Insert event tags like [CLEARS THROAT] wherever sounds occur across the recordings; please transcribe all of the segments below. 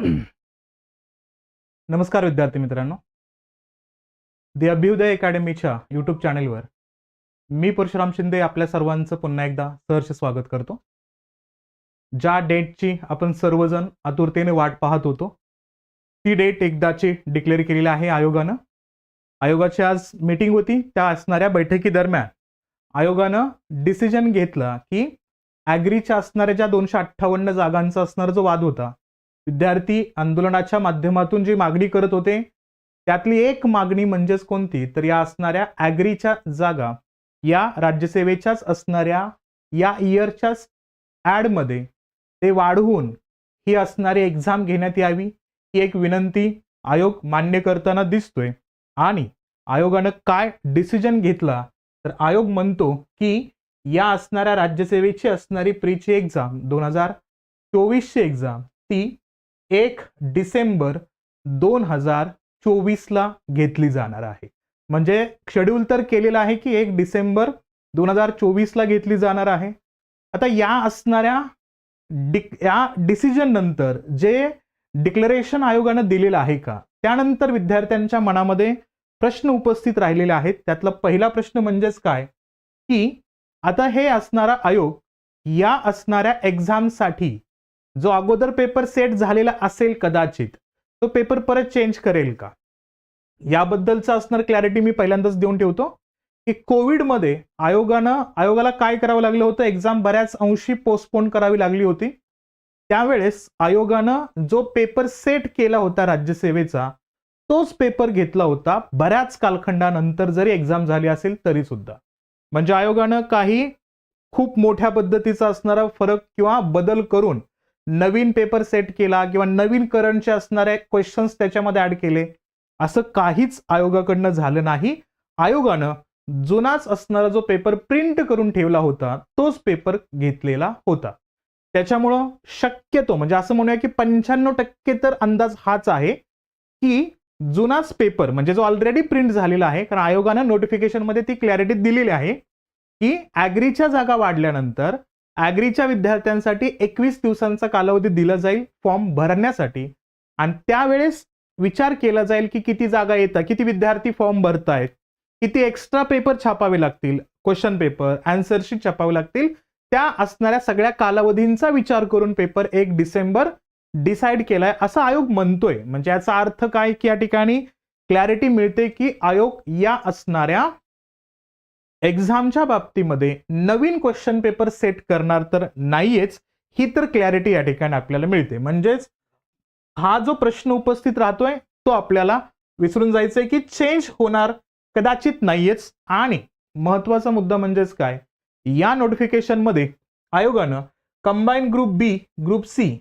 [CLEARS THROAT] नमस्कार विद्यार्थी मित्रांनो. दी अभ्युदय अकॅडमीच्या यूट्यूब चॅनेलवर मी परशुराम शिंदे आपल्या सर्वांचं पुन्हा एकदा सहर्ष स्वागत करतो. ज्या डेटची आपण सर्वजण आतुरतेने वाट पाहत होतो ती डेट एकदाची डिक्लेअर केलेली आहे आयोगानं. आयोगाची आज मीटिंग होती. त्या असणाऱ्या बैठकीदरम्यान आयोगानं डिसिजन घेतला की ॲग्रीच्या असणाऱ्या ज्या दोनशे अठ्ठावन्न जागांचा असणारा जो वाद होता विद्यार्थी आंदोलनाच्या माध्यमातून जी मागणी करत होते त्यातली एक मागणी म्हणजेच कोणती? तर या असणाऱ्या ॲग्रीच्या जागा या राज्यसेवेच्याच असणाऱ्या या इयरच्याच ॲडमध्ये ते वाढवून ही असणारी एक्झाम घेण्यात यावी ही एक विनंती आयोग मान्य करताना दिसतोय. आणि आयोगानं काय डिसिजन घेतला? तर आयोग म्हणतो की या असणाऱ्या राज्यसेवेची असणारी प्रीची एक्झाम दोन हजार चोवीसची एक्झाम ती एक डिसेंबर दोन हजार चोवीसला घेतली जाणार आहे. म्हणजे शेड्यूल तर केलेलं आहे की एक डिसेंबर दोन हजार चोवीसला घेतली जाणार आहे. आता या असणाऱ्या डि या डिसिजन नंतर जे डिक्लेरेशन आयोगानं दिलेलं आहे का त्यानंतर विद्यार्थ्यांच्या मनामध्ये प्रश्न उपस्थित राहिलेले आहेत. त्यातला पहिला प्रश्न म्हणजेच काय की आता हे असणारा आयोग या असणाऱ्या एक्झामसाठी जो अगोदर पेपर सेट झालेला असेल कदाचित तो पेपर परत चेंज करेल का? याबद्दलचं असणार क्लॅरिटी मी पहिल्यांदाच देऊन ठेवतो की कोविडमध्ये आयोगानं आयोगाला काय करावं लागलं होतं? एक्झाम बऱ्याच अंशी पोस्टपोन करावी लागली होती. त्यावेळेस आयोगानं जो पेपर सेट केला होता राज्यसेवेचा तोच पेपर घेतला होता बऱ्याच कालखंडानंतर जरी एक्झाम झाली असेल तरी सुद्धा म्हणजे आयोगानं काही खूप मोठ्या पद्धतीचा असणारा फरक किंवा बदल करून नवीन पेपर सेट केला किंवा नवीन करंटचे असणारे क्वेश्चन्स त्याच्यामध्ये ऍड केले. असं काहीच आयोगाकडनं झालं नाही. आयोगानं जुनाच असणारा जो पेपर प्रिंट करून ठेवला होता तोच पेपर घेतलेला होता. त्याच्यामुळं शक्यतो म्हणजे असं म्हणूया की पंच्याण्णव टक्के तर अंदाज हाच आहे की जुनाच पेपर म्हणजे जो ऑलरेडी प्रिंट झालेला आहे कारण आयोगानं नोटिफिकेशनमध्ये ती क्लॅरिटी दिलेली आहे की ॲग्रीच्या जागा वाढल्यानंतर ॲग्रीच्या विद्यार्थ्यांसाठी एकवीस दिवसांचा कालावधी दिला जाईल फॉर्म भरण्यासाठी. आणि त्यावेळेस विचार केला जाईल की किती जागा येतात किती विद्यार्थी फॉर्म भरतायत किती एक्स्ट्रा पेपर छापावे लागतील क्वेश्चन पेपर अँसर शीट छापावे लागतील. त्या असणाऱ्या सगळ्या कालावधींचा विचार करून पेपर एक डिसेंबर डिसाईड केलाय असा आयोग म्हणतोय. म्हणजे याचा अर्थ काय की या ठिकाणी क्लॅरिटी मिळते की आयोग या असणाऱ्या एक्झामच्या बाबतीमध्ये नवीन क्वेश्चन पेपर सेट करणार तर नाहीयेच ही तर क्लॅरिटी या ठिकाणी आपल्याला मिळते. म्हणजेच हा जो प्रश्न उपस्थित राहतोय तो आपल्याला विसरून जायचंय की चेंज होणार कदाचित नाहीयेच. आणि महत्त्वाचा मुद्दा म्हणजेच काय? या नोटिफिकेशनमध्ये आयोगानं combine group B group C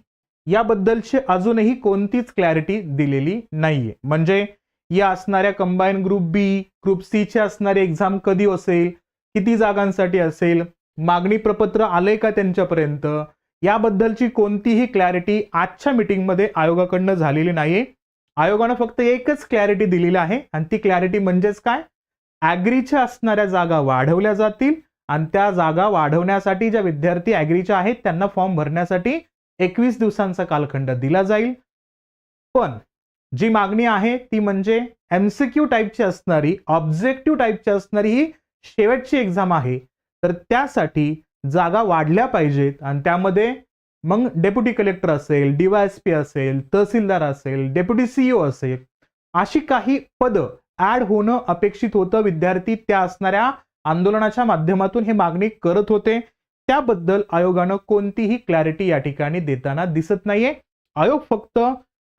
याबद्दलची अजूनही कोणतीच क्लॅरिटी दिलेली नाहीये. म्हणजे या असणाऱ्या कंबाईन ग्रुप बी ग्रुप सीची असणारी एक्झाम कधी असेल? किती जागांसाठी असेल? मागणी प्रपत्र आलंय का त्यांच्यापर्यंत? याबद्दलची कोणतीही क्लॅरिटी आजच्या मिटिंगमध्ये आयोगाकडनं झालेली नाहीये. आयोगानं फक्त एकच क्लॅरिटी दिलेली आहे आणि ती क्लॅरिटी म्हणजेच काय? ॲग्रीच्या असणाऱ्या जागा वाढवल्या जातील आणि त्या जागा वाढवण्यासाठी ज्या विद्यार्थी ॲग्रीच्या आहेत त्यांना फॉर्म भरण्यासाठी एकवीस दिवसांचा कालखंड दिला जाईल. पण जी मागणी आहे ती म्हणजे एमसीक्यू टाईपची असणारी ऑब्जेक्टिव्ह टाईपची असणारी ही शेवटची एक्झाम आहे. तर त्यासाठी जागा वाढल्या पाहिजेत आणि त्यामध्ये मग डेप्युटी कलेक्टर असेल डीवायएसपी असेल तहसीलदार असेल डेप्युटी सीईओ असेल अशी काही पदं ऍड होणं अपेक्षित होतं. विद्यार्थी त्या असणाऱ्या आंदोलनाच्या माध्यमातून हे मागणी करत होते. त्याबद्दल आयोगानं कोणतीही क्लॅरिटी या ठिकाणी देताना दिसत नाहीये. आयोग फक्त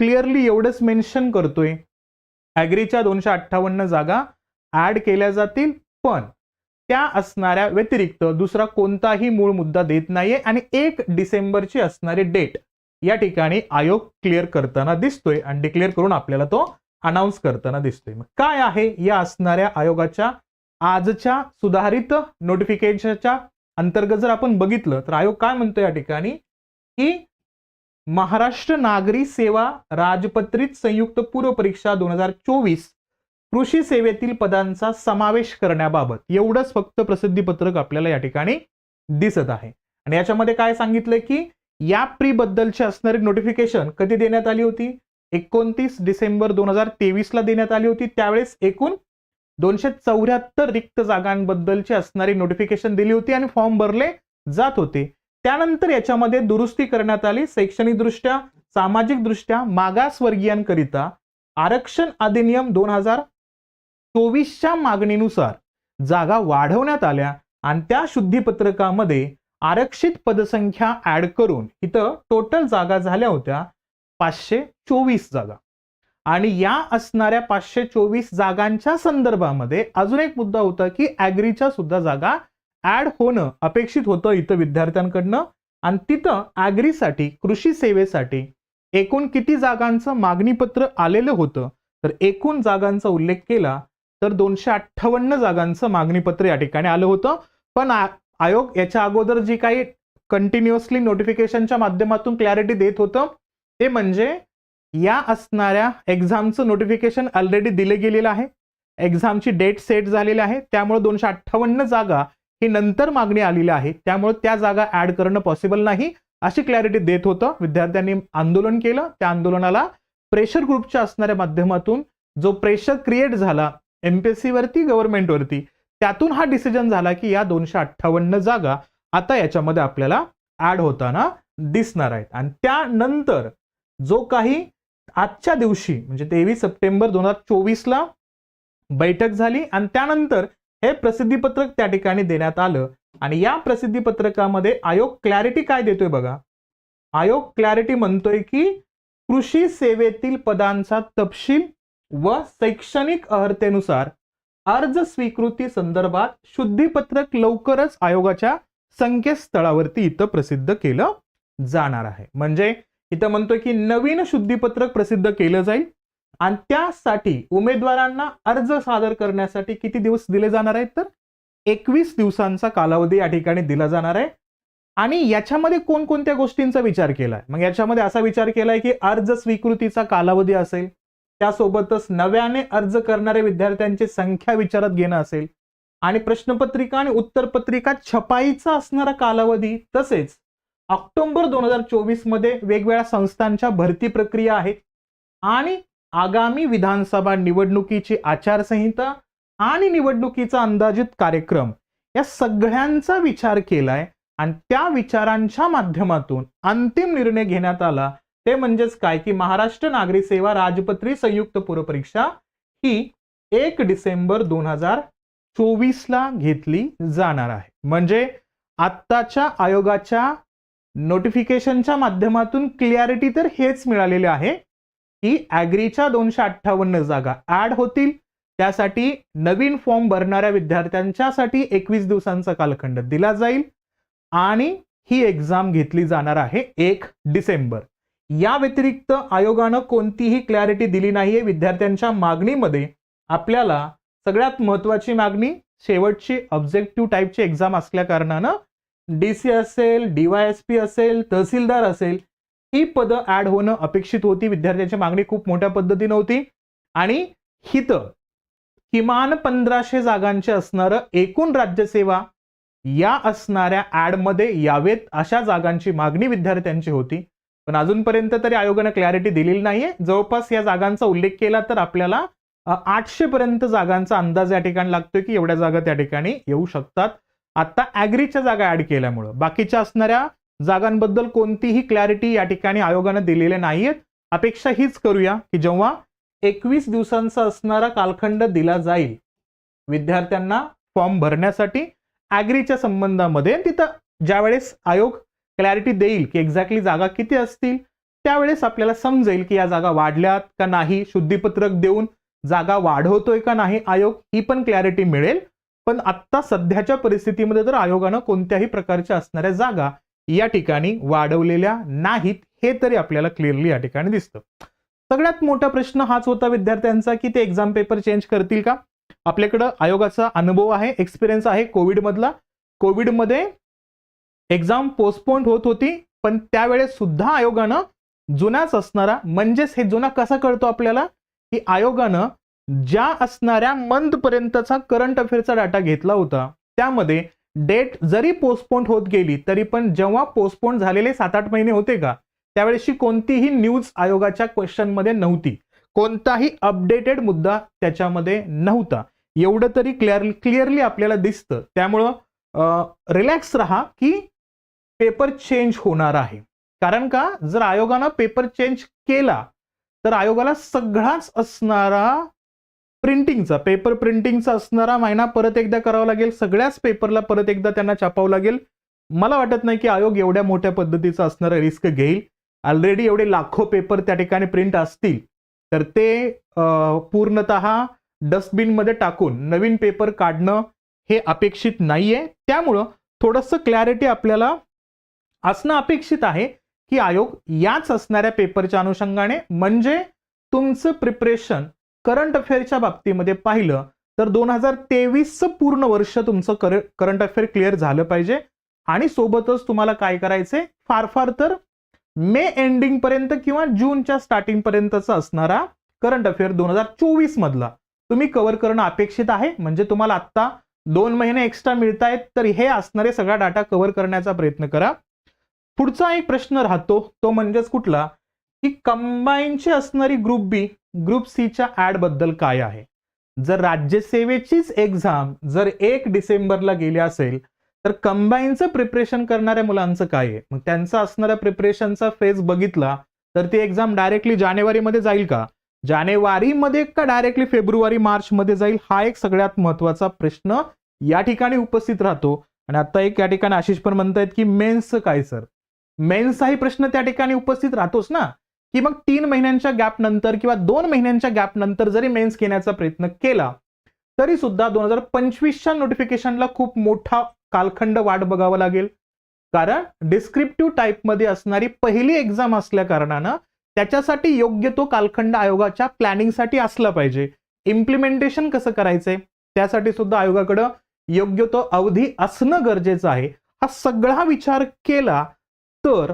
क्लिअरली एवढंच मेन्शन करतोय. ॲग्रीच्या दोनशे अठ्ठावन्न जागा ऍड केल्या जातील पण त्या असणाऱ्या व्यतिरिक्त दुसरा कोणताही मूळ मुद्दा देत नाहीये आणि एक डिसेंबरची असणारी डेट या ठिकाणी आयोग क्लिअर करताना दिसतोय आणि डिक्लेअर करून आपल्याला तो अनाऊन्स करताना दिसतोय. मग काय आहे या असणाऱ्या आयोगाच्या आजच्या सुधारित नोटिफिकेशनच्या अंतर्गत जर आपण बघितलं तर आयोग काय म्हणतो या ठिकाणी? की महाराष्ट्र नागरी सेवा राजपत्रित संयुक्त पूर्व परीक्षा दोन हजार चोवीस कृषी सेवेतील पदांचा समावेश करण्याबाबत एवढंच फक्त प्रसिद्धीपत्रक आपल्याला या ठिकाणी दिसत आहे. आणि याच्यामध्ये काय सांगितलंय की या प्री बद्दलची असणारी नोटिफिकेशन कधी देण्यात आली होती? एकोणतीस डिसेंबर दोन हजार तेवीसला देण्यात आली होती. त्यावेळेस एकूण दोनशे चौऱ्याहत्तर रिक्त जागांबद्दलची असणारी नोटिफिकेशन दिली होती आणि फॉर्म भरले जात होते. त्यानंतर याच्यामध्ये दुरुस्ती करण्यात आली शैक्षणिकदृष्ट्या सामाजिकदृष्ट्या मागासवर्गीयांकरिता. आरक्षण अधिनियम दोन हजार चोवीसच्या मागणीनुसार जागा वाढवण्यात आल्या आणि त्या शुद्धीपत्रकामध्ये आरक्षित पदसंख्या ऍड करून इथं टोटल जागा झाल्या होत्या पाचशे चोवीस जागा. आणि या असणाऱ्या पाचशे चोवीस जागांच्या संदर्भामध्ये अजून एक मुद्दा होता की ॲग्रीच्या सुद्धा जागा ऍड होणं अपेक्षित होतं इथं विद्यार्थ्यांकडनं. आणि तिथं ॲग्रीसाठी कृषी सेवेसाठी एकूण किती जागांचं मागणीपत्र आलेलं होतं? तर एकूण जागांचा उल्लेख केला तर दोनशे अठ्ठावन्न जागांचं मागणीपत्र या ठिकाणी आलं होतं. पण आयोग याच्या अगोदर जी काही कंटिन्युअसली नोटिफिकेशनच्या माध्यमातून क्लॅरिटी देत होतं ते म्हणजे या असणाऱ्या एक्झामचं नोटिफिकेशन ऑलरेडी दिले गेलेलं आहे. एक्झामची डेट सेट झालेली आहे. त्यामुळे दोनशे अठ्ठावन्न जागा ही नंतर मागणी आलेली आहे. त्यामुळे त्या जागा ऍड करणं पॉसिबल नाही. अशी क्लॅरिटी देत होतं. विद्यार्थ्यांनी आंदोलन केलं. त्या आंदोलनाला प्रेशर ग्रुपच्या असणाऱ्या माध्यमातून जो प्रेशर क्रिएट झाला एमपीएससी वरती गव्हर्नमेंटवरती त्यातून हा डिसिजन झाला की या दोनशे अठ्ठावन्न जागा आता याच्यामध्ये आपल्याला ऍड होताना दिसणार आहेत. आणि त्यानंतर जो काही आजच्या दिवशी म्हणजे तेवीस सप्टेंबर दोन हजार चोवीसला बैठक झाली आणि त्यानंतर हे प्रसिद्धीपत्रक त्या ठिकाणी देण्यात आलं. आणि या प्रसिद्धीपत्रकामध्ये आयोग क्लॅरिटी काय देतोय बघा? आयोग क्लॅरिटी म्हणतोय की कृषी सेवेतील पदांचा तपशील व शैक्षणिक अर्हतेनुसार अर्ज स्वीकृती संदर्भात शुद्धीपत्रक लवकरच आयोगाच्या संकेतस्थळावरती इथं प्रसिद्ध केलं जाणार आहे. म्हणजे इथं म्हणतोय की नवीन शुद्धीपत्रक प्रसिद्ध केलं जाईल. आणि त्यासाठी उमेदवारांना अर्ज सादर करण्यासाठी किती दिवस दिले जाणार आहेत तर? एकवीस दिवसांचा कालावधी या ठिकाणी दिला जाणार आहे. आणि याच्यामध्ये कोणकोणत्या गोष्टींचा विचार केलाय? मग याच्यामध्ये असा विचार केलाय की अर्ज स्वीकृतीचा कालावधी असेल त्यासोबतच नव्याने अर्ज करणाऱ्या विद्यार्थ्यांची संख्या विचारात घेणं असेल आणि प्रश्नपत्रिका आणि उत्तरपत्रिका छपाईचा असणारा कालावधी तसेच ऑक्टोबर दोन हजार चोवीसमध्ये वेगवेगळ्या संस्थांच्या भरती प्रक्रिया आहेत. आणि आगामी विधानसभा निवडणुकीची आचारसंहिता आणि निवडणुकीचा अंदाजित कार्यक्रम या सगळ्यांचा विचार केलाय आणि त्या विचारांच्या माध्यमातून अंतिम निर्णय घेण्यात आला. ते म्हणजेच काय? की महाराष्ट्र नागरी सेवा राजपत्री संयुक्त पूर्वपरीक्षा ही एक डिसेंबर दोन हजार चोवीसला घेतली जाणार आहे. म्हणजे आत्ताच्या आयोगाच्या नोटिफिकेशनच्या माध्यमातून क्लिअरिटी तर हेच मिळालेले आहे. की ॲग्रीच्या दोनशे अठ्ठावन्न जागा ऍड होतील. त्यासाठी नवीन फॉर्म भरणाऱ्या विद्यार्थ्यांच्यासाठी एकवीस दिवसांचा कालखंड दिला जाईल. आणि ही एक्झाम घेतली जाणार आहे एक डिसेंबर. या व्यतिरिक्त आयोगानं कोणतीही क्लॅरिटी दिली नाहीये. विद्यार्थ्यांच्या मागणीमध्ये आपल्याला सगळ्यात महत्वाची मागणी शेवटची ऑब्जेक्टिव्ह टाईपची एक्झाम असल्या कारणानं डी सी असेल डीवायएसपी असेल तहसीलदार असेल ही पदं ऍड होणं अपेक्षित होती. विद्यार्थ्यांची मागणी खूप मोठ्या पद्धतीनं होती. आणि हित किमान पंधराशे जागांचे असणारं एकूण राज्यसेवा या असणाऱ्या ऍडमध्ये यावेत अशा जागांची मागणी विद्यार्थ्यांची होती. पण अजूनपर्यंत तरी आयोगानं क्लॅरिटी दिलेली नाहीये. जवळपास या जागांचा उल्लेख केला तर आपल्याला आठशे पर्यंत जागांचा अंदाज या ठिकाणी लागतोय की एवढ्या जागा त्या ठिकाणी येऊ शकतात. आता ऍग्रीच्या जागा ऍड केल्यामुळं. बाकीच्या असणाऱ्या जागांबद्दल कोणतीही क्लॅरिटी या ठिकाणी आयोगानं दिलेल्या नाहीयेत. अपेक्षा हीच करूया की जेव्हा एकवीस दिवसांचा असणारा कालखंड दिला जाईल विद्यार्थ्यांना फॉर्म भरण्यासाठी ॲग्रीच्या संबंधामध्ये तिथं ज्यावेळेस आयोग क्लॅरिटी देईल की एक्झॅक्टली जागा किती असतील त्यावेळेस आपल्याला समजेल की या जागा वाढल्यात का नाही शुद्धीपत्रक देऊन जागा वाढवतोय का नाही आयोग ही पण क्लॅरिटी मिळेल. पण आत्ता सध्याच्या परिस्थितीमध्ये तर आयोगानं कोणत्याही प्रकारच्या असणाऱ्या जागा या ठिकाणी वाढवलेल्या नाहीत हे तरी आपल्याला क्लिअरली या ठिकाणी दिसतं. सगळ्यात मोठा प्रश्न हाच होता विद्यार्थ्यांचा की ते एक्झाम पेपर चेंज करतील का? आपल्याकडं आयोगाचा अनुभव आहे एक्सपिरियन्स आहे कोविडमधला. कोविडमध्ये एक्झाम पोस्टपोन होत होती पण त्यावेळेस सुद्धा आयोगानं जुनाच असणारा म्हणजेच हे जुना कसा कळतो आपल्याला? की आयोगानं ज्या असणाऱ्या मंथ पर्यंतचा करंट अफेअरचा डाटा घेतला होता त्यामध्ये डेट जरी पोस्टपोन होत गेली तरी पण जेव्हा पोस्टपोन झालेले सात आठ महिने होते का त्यावेळेसची कोणतीही न्यूज आयोगाच्या क्वेश्चनमध्ये नव्हती. कोणताही अपडेटेड मुद्दा त्याच्यामध्ये नव्हता. एवढं तरी क्लिअर क्लिअरली आपल्याला दिसतं. त्यामुळं रिलॅक्स राहा की पेपर चेंज होणार आहे. कारण का जर आयोगानं पेपर चेंज केला तर आयोगाला सगळाच असणारा प्रिंटिंगचा पेपर प्रिंटिंगचा असणारा महिना परत एकदा करावा लागेल. सगळ्याच पेपरला परत एकदा त्यांना छापावं लागेल. मला वाटत नाही की आयोग एवढ्या मोठ्या पद्धतीचा असणारा रिस्क घेईल. ऑलरेडी एवढे लाखो पेपर त्या ठिकाणी प्रिंट असतील. तर ते पूर्णत डस्टबिनमध्ये टाकून नवीन पेपर काढणं हे अपेक्षित नाहीये. त्यामुळं थोडंसं क्लॅरिटी आपल्याला असणं अपेक्षित आहे की आयोग याच असणाऱ्या पेपरच्या अनुषंगाने म्हणजे तुमचं प्रिपरेशन करंट अफेअरच्या बाबतीमध्ये पाहिलं तर दोन हजार तेवीसचं पूर्ण वर्ष तुमचं कर करंट अफेअर क्लिअर झालं पाहिजे. आणि सोबतच तुम्हाला काय करायचंय? फार फार तर मे एंडिंग पर्यंत किंवा जूनच्या स्टार्टिंग पर्यंतचा असणारा करंट अफेअर दोन हजार चोवीस मधला. तुम्ही कव्हर करणं अपेक्षित आहे. म्हणजे तुम्हाला आत्ता दोन महिने एक्स्ट्रा मिळत आहेत तर हे असणारे सगळा डाटा कव्हर करण्याचा प्रयत्न करा. पुढचा एक प्रश्न राहतो तो म्हणजेच कुठला? की कंबाईनची असणारी ग्रुप बी ग्रुप सीच्या ऍडबद्दल काय आहे? जर राज्यसेवेचीच एक्झाम जर एक डिसेंबरला गेली असेल तर कंबाईनचं प्रिपरेशन करणाऱ्या मुलांचं काय आहे? मग त्यांचा असणाऱ्या प्रिपरेशनचा फेज बघितला तर ती एक्झाम डायरेक्टली जानेवारीमध्ये जाईल का? जानेवारीमध्ये का डायरेक्टली फेब्रुवारी मार्चमध्ये जाईल? हा एक सगळ्यात महत्त्वाचा प्रश्न या ठिकाणी उपस्थित राहतो. आणि आता एक या ठिकाणी आशिष पण म्हणतायत की मेन्सचं काय सर मेन्सचाही प्रश्न त्या ठिकाणी उपस्थित राहतोच ना? की मग तीन महिन्यांच्या गॅप नंतर किंवा दोन महिन्यांच्या गॅप नंतर जरी मेन्स घेण्याचा प्रयत्न केला तरी सुद्धा दोन हजार पंचवीसच्या नोटिफिकेशनला खूप मोठा कालखंड वाट बघावा लागेल. कारण डिस्क्रिप्टिव्ह टाईपमध्ये असणारी पहिली एक्झाम असल्या कारणानं त्याच्यासाठी योग्य तो कालखंड आयोगाच्या प्लॅनिंगसाठी असला पाहिजे. इम्प्लिमेंटेशन कसं करायचंय? त्यासाठी सुद्धा आयोगाकडं योग्य तो अवधी असणं गरजेचं आहे. हा सगळा विचार केला तर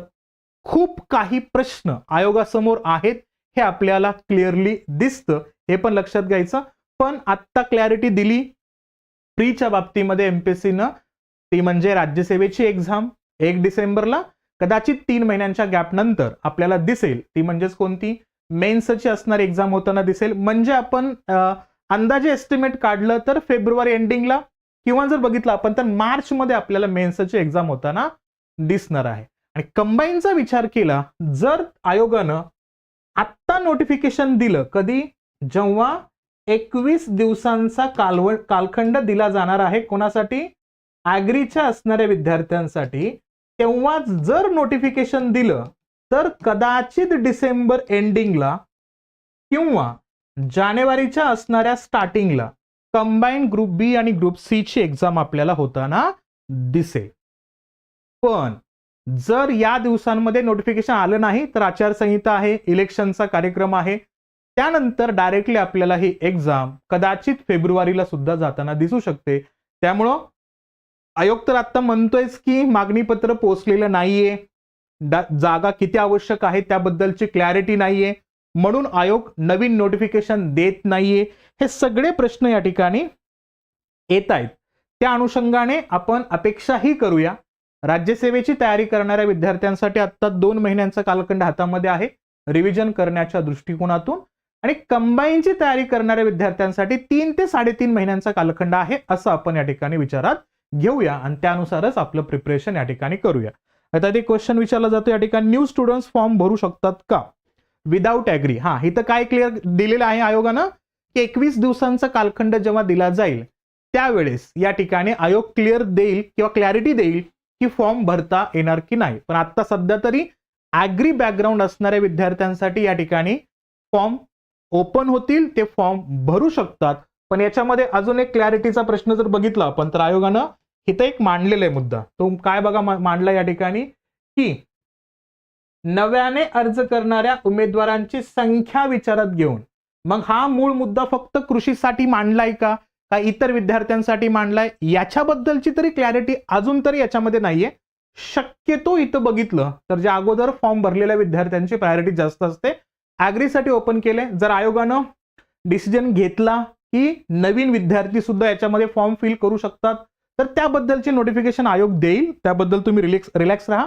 खूप काही प्रश्न आयोगासमोर आहेत हे आपल्याला क्लिअरली दिसतं. हे पण लक्षात घ्यायचं. पण आत्ता क्लॅरिटी दिली. प्रीच्या बाबतीमध्ये एमपीएससीनं ती म्हणजे राज्यसेवेची एक्झाम एक डिसेंबरला. कदाचित तीन महिन्यांच्या गॅप नंतर आपल्याला दिसेल. ती म्हणजेच कोणती? मेन्सची असणारी एक्झाम होताना दिसेल. म्हणजे आपण अंदाजे एस्टिमेट काढलं तर फेब्रुवारी एंडिंगला किंवा जर बघितलं आपण तर मार्च मध्ये आपल्याला मेन्सची एक्झाम होताना दिसणार आहे. आणि कंबाईनचा विचार केला जर आयोगानं आत्ता नोटिफिकेशन दिलं कधी? जेव्हा एकवीस दिवसांचा कालव कालखंड दिला जाणार आहे कोणासाठी? ॲग्रीच्या असणाऱ्या विद्यार्थ्यांसाठी. तेव्हा जर नोटिफिकेशन दिलं तर कदाचित डिसेंबर एंडिंगला किंवा जानेवारीच्या असणाऱ्या स्टार्टिंगला कंबाईन ग्रुप बी आणि ग्रुप सी ची एक्झाम आपल्याला होताना दिसेल. पण जर या दिवसांमध्ये नोटिफिकेशन आलं नाही तर आचारसंहिता आहे इलेक्शनचा कार्यक्रम आहे. त्यानंतर डायरेक्टली आपल्याला ही एक्झाम कदाचित फेब्रुवारीला सुद्धा जाताना दिसू शकते. त्यामुळं आयोग तर आता म्हणतोयच की मागणी पत्र पोचलेलं नाहीये. जागा किती आवश्यक आहे त्याबद्दलची क्लॅरिटी नाहीये. म्हणून आयोग नवीन नोटिफिकेशन देत नाहीये. हे सगळे प्रश्न या ठिकाणी येत आहेत. त्या अनुषंगाने आपण अपेक्षाही करूया. राज्यसेवेची तयारी करणाऱ्या विद्यार्थ्यांसाठी आता दोन महिन्यांचा कालखंड हातामध्ये आहे. रिव्हिजन करण्याच्या दृष्टिकोनातून आणि कंबाईनची तयारी करणाऱ्या विद्यार्थ्यांसाठी तीन ते साडेतीन महिन्यांचा कालखंड आहे असं आपण या ठिकाणी विचारात घेऊया. आणि त्यानुसारच आपलं प्रिपरेशन या ठिकाणी करूया. आता ते क्वेश्चन विचारला जातो या ठिकाणी न्यू स्टुडंट्स फॉर्म भरू शकतात का? विदाऊट ॲग्री हा इथं काय क्लिअर दिलेलं आहे आयोगानं? की एकवीस दिवसांचा कालखंड जेव्हा दिला जाईल त्यावेळेस या ठिकाणी आयोग क्लिअर देईल किंवा क्लॅरिटी देईल की फॉर्म भरता येणार की नाही. पण आता सध्या तरी ॲग्री बॅकग्राऊंड असणाऱ्या विद्यार्थ्यांसाठी या ठिकाणी फॉर्म ओपन होतील ते फॉर्म भरू शकतात. पण याच्यामध्ये अजून एक क्लॅरिटीचा प्रश्न जर बघितला आपण तर आयोगानं इथं एक मांडलेला आहे मुद्दा. तो काय बघा मांडला या ठिकाणी? की नव्याने अर्ज करणाऱ्या उमेदवारांची संख्या विचारात घेऊन. मग हा मूळ मुद्दा फक्त कृषीसाठी मांडलाय का? का इतर विद्यार्थ्यांसाठी मांडलाय? याच्याबद्दलची तरी क्लॅरिटी अजून तरी याच्यामध्ये नाहीये. शक्यतो इथं बघितलं तर ज्या अगोदर फॉर्म भरलेल्या विद्यार्थ्यांची प्रायोरिटी जास्त असते. ॲग्रीसाठी ओपन केले. जर आयोगानं डिसिजन घेतला की नवीन विद्यार्थी सुद्धा याच्यामध्ये फॉर्म फिल करू शकतात तर त्याबद्दलचे नोटिफिकेशन आयोग देईल. त्याबद्दल तुम्ही रिलॅक्स रिलॅक्स राहा.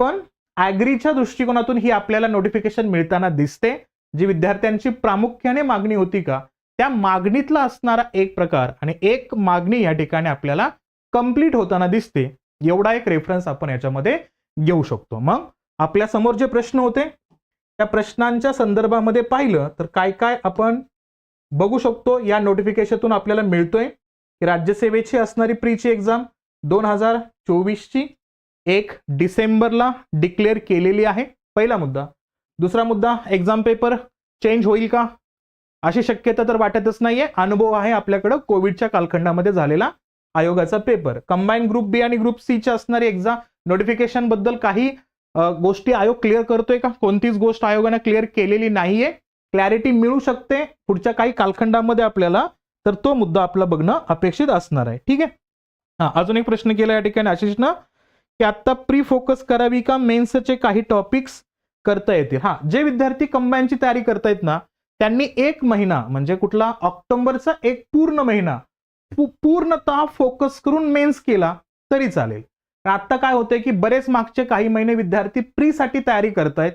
पण ॲग्रीच्या दृष्टिकोनातून ही आपल्याला नोटिफिकेशन मिळताना दिसते. जी विद्यार्थ्यांची प्रामुख्याने मागणी होती का? त्या मागणीतला असणारा एक प्रकार आणि एक मागणी या ठिकाणी आपल्याला कंप्लीट होताना दिसते. एवढा एक रेफरन्स आपण याच्यामध्ये घेऊ शकतो. मग आपल्यासमोर जे प्रश्न होते त्या प्रश्नांच्या संदर्भामध्ये पाहिलं तर काय काय आपण बघू शकतो. या नोटिफिकेशनतून आपल्याला मिळतोय की राज्यसेवेची असणारी प्रीची एक्झाम दोन हजार चोवीसची एक डिसेंबरला डिक्लेअर केलेली आहे. पहिला मुद्दा. दुसरा मुद्दा एक्झाम पेपर चेंज होईल का? अशी शक्यता तर वाटतच नाहीये. अनुभव आहे आपल्याकडं. कोविडच्या कालखंडामध्ये झालेला आयोगाचा पेपर कंबाईन ग्रुप बी आणि ग्रुप सीच्या असणारी एक्झाम नोटिफिकेशनबद्दल काही गोष्टी आयोग क्लिअर करतोय का? कोणतीच गोष्ट आयोगाने क्लिअर केलेली नाहीये. क्लॅरिटी मिळू शकते पुढच्या काही कालखंडामध्ये आपल्याला. तर तो मुद्दा आपला बघणं अपेक्षित असणार आहे. ठीक आहे? हा अजून एक प्रश्न केला या ठिकाणी आशिषनं की आता प्री फोकस करावी का? मेन्सचे काही टॉपिक्स करता येतील. हा जे विद्यार्थी कंबाईनची तयारी करतायत ना त्यांनी एक महिना म्हणजे कुठला ऑक्टोबरचा एक पूर्ण महिना पूर्णतः फोकस करून मेन्स केला तरी चालेल. आता काय होतंय की बरेच मागचे काही महिने विद्यार्थी प्री साठी तयारी करतायत.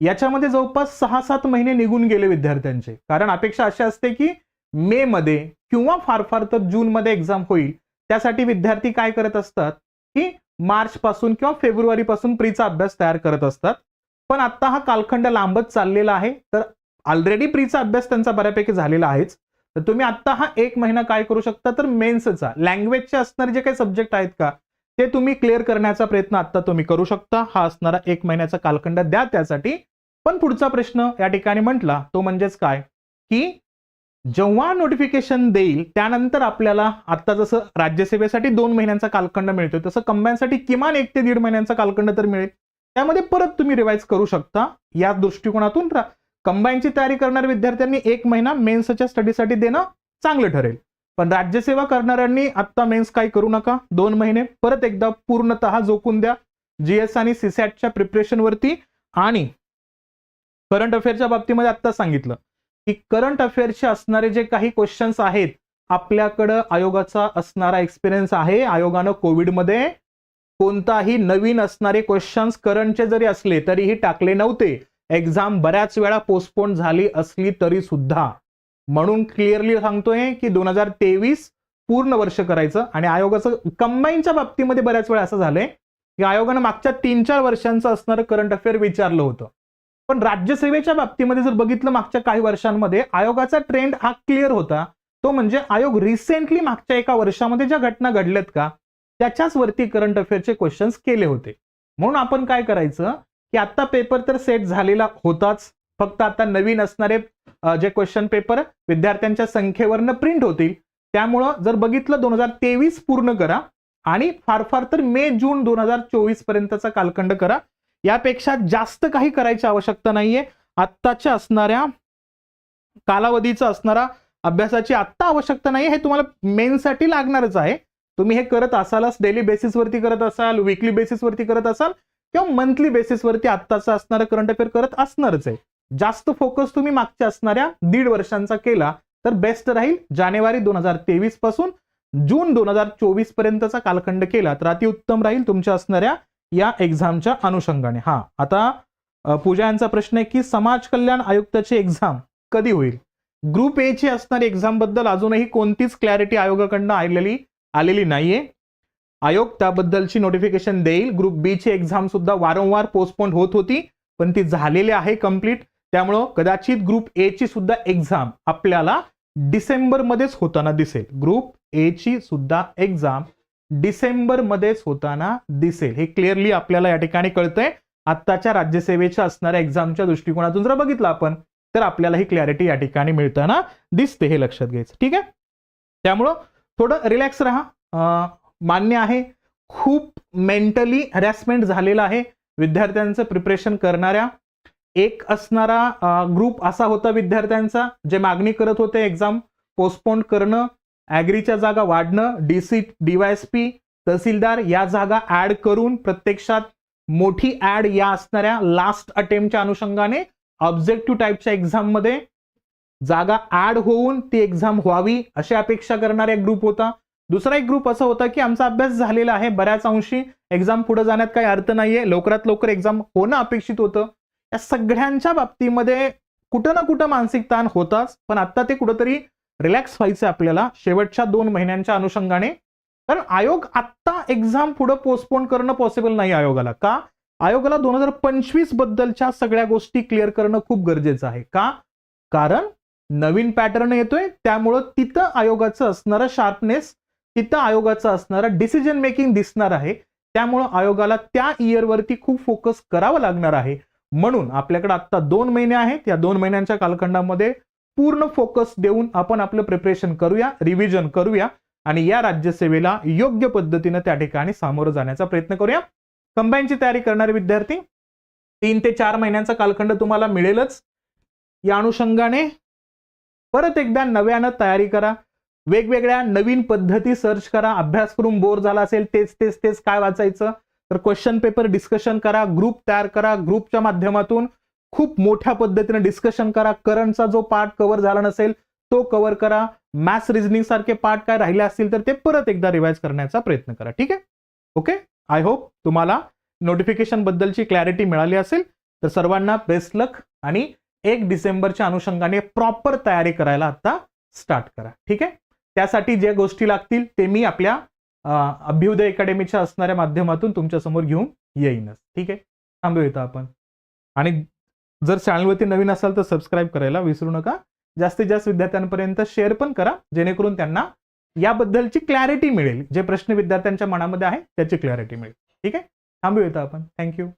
याच्यामध्ये जवळपास सहा सात महिने निघून गेले विद्यार्थ्यांचे. कारण अपेक्षा अशी असते की मे मध्ये किंवा फार फार तर जून मध्ये एक्झाम होईल. त्यासाठी विद्यार्थी काय करत असतात की मार्च पासून किंवा फेब्रुवारी पासून प्रीचा अभ्यास तयार करत असतात. पण आता हा कालखंड लांबच चाललेला आहे. तर ऑलरेडी प्रीचा अभ्यास त्यांचा बऱ्यापैकी झालेला आहेच. तर तुम्ही आता हा एक महिना काय करू शकता? तर मेन्सचा लँग्वेजचे असणारे जे काही सब्जेक्ट आहेत का? ते तुम्ही क्लिअर करण्याचा प्रयत्न आता तुम्ही करू शकता. हा असणारा एक महिन्याचा कालखंड द्या त्यासाठी. पण पुढचा प्रश्न या ठिकाणी म्हटला तो म्हणजेच काय? की जेव्हा नोटिफिकेशन देईल त्यानंतर आपल्याला आता जसं राज्यसेवेसाठी दोन महिन्यांचा कालखंड मिळतो तसं कंबाईनसाठी किमान एक ते दीड महिन्यांचा कालखंड तर मिळेल. त्यामध्ये परत तुम्ही रिवाईज करू शकता. या दृष्टिकोनातून कंबाईनची तयारी करणाऱ्या विद्यार्थ्यांनी एक महिना मेन्सच्या स्टडीसाठी देणं चांगलं ठरेल. पण राज्यसेवा करणाऱ्यांनी आत्ता मेन्स काय करू नका. दोन महिने परत एकदा पूर्णतः जोखून द्या. जीएस आणि सीसॅटच्या प्रिपरेशनवरती आणि करंट अफेअरच्या बाबतीमध्ये आत्ता सांगितलं की करंट अफेअरचे असणारे जे काही क्वेश्चन्स आहेत आपल्याकडं आयोगाचा असणारा एक्सपिरियन्स आहे. आयोगानं कोविडमध्ये कोणताही नवीन असणारे क्वेश्चन्स करंटचे जरी असले तरीही टाकले नव्हते. एक्झाम बऱ्याच वेळा पोस्टपोन झाली असली तरी सुद्धा. म्हणून क्लिअरली सांगतोय की दोन हजार तेवीस पूर्ण वर्ष करायचं आणि आयोगाचं कंबाईनच्या बाबतीमध्ये बऱ्याच वेळा असं झालंय की आयोगानं मागच्या तीन चार वर्षांचं असणारं करंट अफेअर विचारलं होतं. पण राज्यसेवेच्या बाबतीमध्ये जर बघितलं मागच्या काही वर्षांमध्ये आयोगाचा ट्रेंड हा क्लिअर होता. तो म्हणजे आयोग रिसेंटली मागच्या एका वर्षामध्ये ज्या घटना घडल्यात का त्याच्याच वरती करंट अफेअरचे क्वेश्चन्स केले होते. म्हणून आपण काय करायचं की आता पेपर तर सेट झालेला होताच. फक्त आता नवीन असणारे जे क्वेश्चन पेपर विद्यार्थ्यांच्या संख्येवरनं प्रिंट होतील. त्यामुळं जर बघितलं दोन हजार तेवीस पूर्ण करा आणि फार फार तर मे जून दोन हजार चोवीस पर्यंतचा कालखंड करा. यापेक्षा जास्त काही करायची आवश्यकता नाहीये. आत्ताच्या असणाऱ्या कालावधीचा असणारा अभ्यासाची आत्ता आवश्यकता नाही हे तुम्हाला मेनसाठी लागणारच आहे. तुम्ही हे करत असालच डेली बेसिसवरती करत असाल विकली बेसिसवरती करत असाल किंवा मंथली बेसिसवरती आत्ताचा असणारा करंट अफेअर करत असणारच आहे. जास्त फोकस तुम्ही मागच्या असणाऱ्या दीड वर्षांचा केला तर बेस्ट राहील जानेवारी दोन हजार तेवीसपासून जून दोन हजार चोवीस पर्यंतचा कालखंड केला तर अतिउत्तम राहील तुमच्या असणाऱ्या या एक्झामच्या अनुषंगाने. हा आता पूजा यांचा प्रश्न आहे की समाज कल्याण आयुक्ताची एक्झाम कधी होईल? ग्रुप ए ची असणारी एक्झामबद्दल अजूनही कोणतीच क्लॅरिटी आयोगाकडनं आलेली आलेली नाहीये. आयोग त्याबद्दलची नोटिफिकेशन देईल. ग्रुप बी ची एक्झाम सुद्धा वारंवार पोस्टपोन होत होती पण ती झालेली आहे कंप्लीट त्यामुळं कदाचित ग्रुप ए ची सुद्धा एक्झाम आपल्याला डिसेंबर मध्येच होताना दिसेल. ग्रुप ए ची सुद्धा एक्झाम डिसेंबर मध्येच होताना दिसेल. हे क्लिअरली आपल्याला या ठिकाणी कळतंय. आत्ताच्या राज्यसेवेच्या असणाऱ्या एक्झामच्या दृष्टिकोनातून जर बघितलं आपण तर आपल्याला ही क्लॅरिटी या ठिकाणी मिळताना दिसते हे लक्षात घ्यायचं. ठीक आहे? त्यामुळं थोडं रिलॅक्स राहा. मान्य आहे. खूप मेंटली हॅरॅसमेंट झालेलं आहे विद्यार्थ्यांचं प्रिपरेशन करणाऱ्या. एक असणारा ग्रुप असा होता विद्यार्थ्यांचा जे मागणी करत होते एक्झाम पोस्टपोन करणं ॲग्रीच्या जागा वाढणं डी सी डीवायएसपी तहसीलदार या जागा ऍड करून प्रत्यक्षात मोठी ऍड या असणाऱ्या लास्ट अटेम्प्टच्या अनुषंगाने ऑब्जेक्टिव्ह टाईपच्या एक्झाममध्ये जागा ऍड होऊन ती एक्झाम व्हावी अशी अपेक्षा करणारा ग्रुप होता. दुसरा एक ग्रुप असं होता की आमचा अभ्यास झालेला आहे बऱ्याच अंशी. एक्झाम पुढे जाण्यात काही अर्थ नाहीये. लवकरात लवकर एक्झाम होणं अपेक्षित होतं. या सगळ्यांच्या बाबतीमध्ये कुठं ना कुठं मानसिक ताण होताच पण आता ते कुठंतरी रिलॅक्स व्हायचं आपल्याला शेवटच्या दोन महिन्यांच्या अनुषंगाने. कारण आयोग आत्ता एक्झाम पुढे पोस्टपोन करणं पॉसिबल नाही आयोगाला. का? आयोगाला दोन हजार पंचवीस बद्दलच्या सगळ्या गोष्टी क्लिअर करणं खूप गरजेचं आहे. का? कारण नवीन पॅटर्न येतोय त्यामुळं तिथं आयोगाचं असणारं शार्पनेस तिथं आयोगाचा असणारा डिसिजन मेकिंग दिसणार आहे. त्यामुळं आयोगाला त्या इयरवरती खूप फोकस करावं लागणार आहे. म्हणून आपल्याकडे आता दोन महिने आहेत. या दोन महिन्यांच्या कालखंडामध्ये पूर्ण फोकस देऊन आपण आपलं प्रिपरेशन करूया रिव्हिजन करूया आणि या राज्यसेवेला योग्य पद्धतीनं त्या ठिकाणी सामोरं जाण्याचा प्रयत्न करूया. कंबाईनची तयारी करणारे विद्यार्थी तीन ते चार महिन्यांचा कालखंड तुम्हाला मिळेलच. या अनुषंगाने परत एकदा नव्यानं तयारी करा. वेगवेगळ्या नवीन पद्धती सर्च करा अभ्यास करून बोर झाला असेल तेच तेच तेच काय वाचायचं? तर क्वेश्चन पेपर डिस्कशन करा ग्रुप तयार करा ग्रुपच्या माध्यमातून खूप मोठ्या पद्धतीने डिस्कशन करा. करंटचा जो पार्ट कव्हर झाला नसेल तो कव्हर करा. मॅथ्स रिझनिंग सारखे पार्ट काय राहिले असतील तर ते परत एकदा रिवाइज करण्याचा प्रयत्न करा. ठीक आहे? ओके आय होप तुम्हाला नोटिफिकेशन बद्दलची क्लॅरिटी मिळाली असेल. तर सर्वांना बेस्ट लक आणि एक डिसेंबरच्या अनुषंगाने प्रॉपर तयारी करायला आता स्टार्ट करा. ठीक आहे? त्यासाठी ज्या गोष्टी लागतील ते मी आपल्या अभ्युदय अकॅडमीच्या असणाऱ्या माध्यमातून तुमच्यासमोर घेऊन येईनच. ठीक आहे? थांबू इथं आपण. आणि जर चॅनलवरती नवीन असाल तर सबस्क्राईब करायला विसरू नका. जास्तीत जास्त विद्यार्थ्यांपर्यंत शेअर पण करा जेणेकरून त्यांना याबद्दलची क्लॅरिटी मिळेल. जे प्रश्न विद्यार्थ्यांच्या मनामध्ये आहे त्याची क्लॅरिटी मिळेल. ठीक आहे? थांबू इथं आपण. थँक्यू.